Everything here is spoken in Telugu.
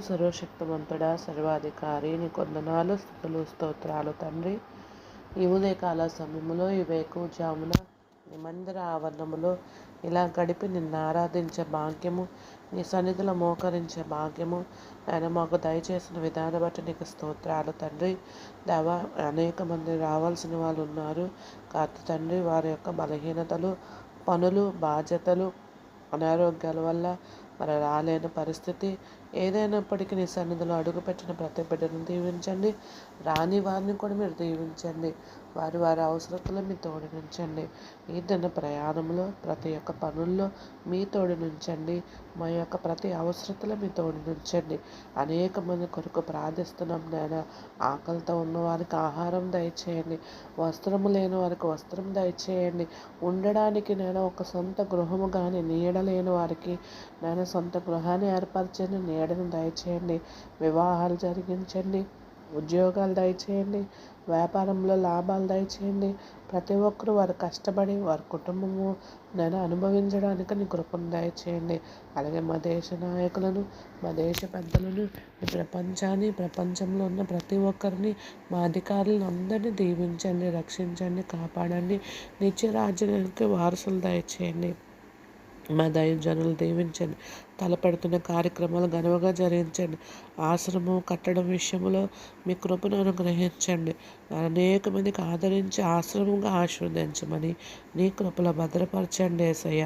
సర్వశక్తిమంతుడా సర్వాధికారి నీ కొందనాలు స్థుతులు స్తోత్రాలు తండ్రి. ఈ ఉదయకాల సమయంలో ఈ వేకువజామున నీ మందిర ఆవరణములో ఇలా గడిపి నిన్ను ఆరాధించే భాగ్యము నీ సన్నిధిలో మోకరించే భాగ్యము ఆయన మాకు దయచేసిన విధానం బట్టి నీకు స్తోత్రాలు తండ్రి. దేవ అనేక మంది రావాల్సిన వాళ్ళు ఉన్నారు. కాదు తండ్రి వారి యొక్క బలహీనతలు పనులు బాధ్యతలు అనారోగ్యాల వల్ల మరి రాలేని పరిస్థితి. ఏదైనప్పటికీ నీ సన్నిధిలో అడుగుపెట్టిన ప్రతి బిడ్డను దీవించండి. రాని వారిని కూడా మీరు దీవించండి. వారి వారి అవసరతలు మీ తోడు నుంచండి. ఈ దిన ప్రయాణంలో ప్రతి ఒక్క పనుల్లో మీ తోడు నుంచండి. మా యొక్క ప్రతి అవసరతలు మీ తోడు నుంచండి. అనేక మంది కొరకు ప్రార్థిస్తున్నాం నేను ఆకలితో ఉన్న వారికి ఆహారం దయచేయండి. వస్త్రము లేని వారికి వస్త్రం దయచేయండి. ఉండడానికి నేను ఒక సొంత గృహము కానీ నీడ లేని వారికి నేను సొంత గృహాన్ని ఏర్పరచండి. నీడను దయచేయండి. వివాహాలు జరిగించండి. ఉద్యోగాలు దయచేయండి వ్యాపారంలో లాభాలు దయచేయండి. ప్రతి ఒక్కరూ వారు కష్టపడి వారి కుటుంబము నేను అనుభవించడానికి నీ కృపను దయచేయండి. అలాగే మా దేశ నాయకులను మా దేశ పెద్దలను ఈ ప్రపంచాన్ని ప్రపంచంలో ఉన్న ప్రతి ఒక్కరిని మా అధికారులను అందరినీ దీవించండి రక్షించండి కాపాడండి. నిత్య రాజ్యానికి వారసులు దయచేయండి. మా దైవజనులు దీవించండి. తలపెడుతున్న కార్యక్రమాలు ఘనముగా జరిగించండి. ఆశ్రమం కట్టడం విషయంలో మీ కృపను అనుగ్రహించండి. అనేక మందికి ఆదరించి ఆశ్రమంగా ఆశీర్వదించమని నీ కృపలో భద్రపరచండి ఏసయ్య